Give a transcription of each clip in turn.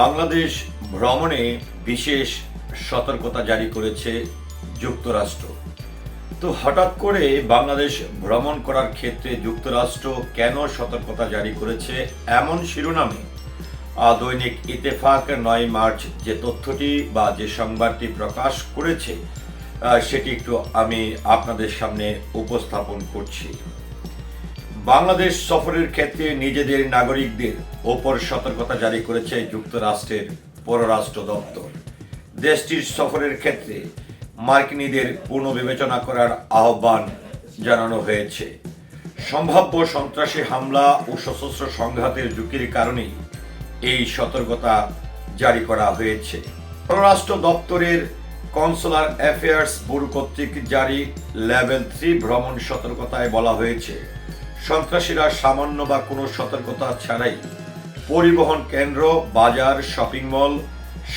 বাংলাদেশ ভ্রমণে বিশেষ সতর্কতা জারি করেছে যুক্তরাষ্ট্র। তো হঠাৎ করে বাংলাদেশ ভ্রমণ করার ক্ষেত্রে যুক্তরাষ্ট্র কেন সতর্কতা জারি করেছে এমন শিরোনামে দৈনিক ইতেফাক নয় মার্চ যে তথ্যটি বা যে সংবাদটি প্রকাশ করেছে সেটি একটু আমি আপনাদের সামনে উপস্থাপন করছি। বাংলাদেশ সফরের ক্ষেত্রে নিজেদের নাগরিকদের ওপর সতর্কতা জারি করেছে যুক্তরাষ্ট্রের পররাষ্ট্র দপ্তর। দেশটির সফরের ক্ষেত্রে মার্কিনীদের পুনর্বিবেচনা করার আহ্বান জানানো হয়েছে। সম্ভাব্য সন্ত্রাসী হামলা ও সশস্ত্র সংঘাতের ঝুঁকির কারণেই এই সতর্কতা জারি করা হয়েছে। পররাষ্ট্র দপ্তরের কনসুলার অ্যাফেয়ার্স ব্যুরো কর্তৃক জারি লেভেল থ্রি ভ্রমণ সতর্কতায় বলা হয়েছে। সন্ত্রাসীরা সামান্য বা কোনো সতর্কতা ছাড়াই পরিবহন কেন্দ্র, বাজার, শপিং মল,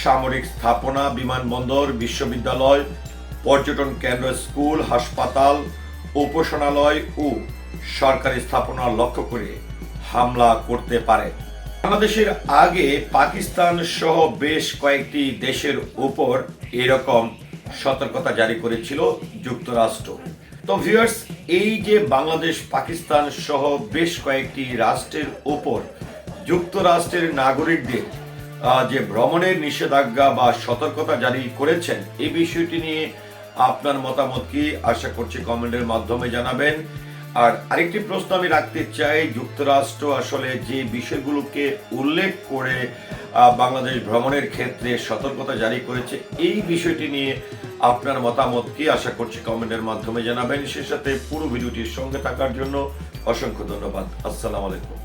সামরিক স্থাপনা, বিমানবন্দর, বিশ্ববিদ্যালয়, পর্যটন কেন্দ্র, স্কুল, হাসপাতাল, উপাসনালয় ও সরকারি স্থাপনা লক্ষ্য করে হামলা করতে পারে। বাংলাদেশের আগে পাকিস্তান সহ বেশ কয়েকটি দেশের উপর এরকম সতর্কতা জারি করেছিল যুক্তরাষ্ট্র। তো ভিউয়ার্স এই যে বাংলাদেশ, পাকিস্তান সহ বেশ কয়েকটি রাষ্ট্রের ওপর যুক্তরাষ্ট্রের নাগরিকদের যে ভ্রমণের নিষেধাজ্ঞা বা সতর্কতা জারি করেছেন, এই বিষয়টি নিয়ে আপনার মতামত কি? আশা করছি কমেন্টের মাধ্যমে জানাবেন। আর আরেকটি প্রশ্ন আমি রাখতে চাই, যুক্তরাষ্ট্র আসলে যে বিষয়গুলোকে উল্লেখ করে বাংলাদেশ ভ্রমণের ক্ষেত্রে সতর্কতা জারি করেছে, এই বিষয়টি নিয়ে আপনার মতামত কি? আশা করছি কমেন্টের মাধ্যমে জানাবেন। সে সাথে পুরো ভিডিওটির সঙ্গে থাকার জন্য অসংখ্য ধন্যবাদ। আসসালাম আলাইকুম।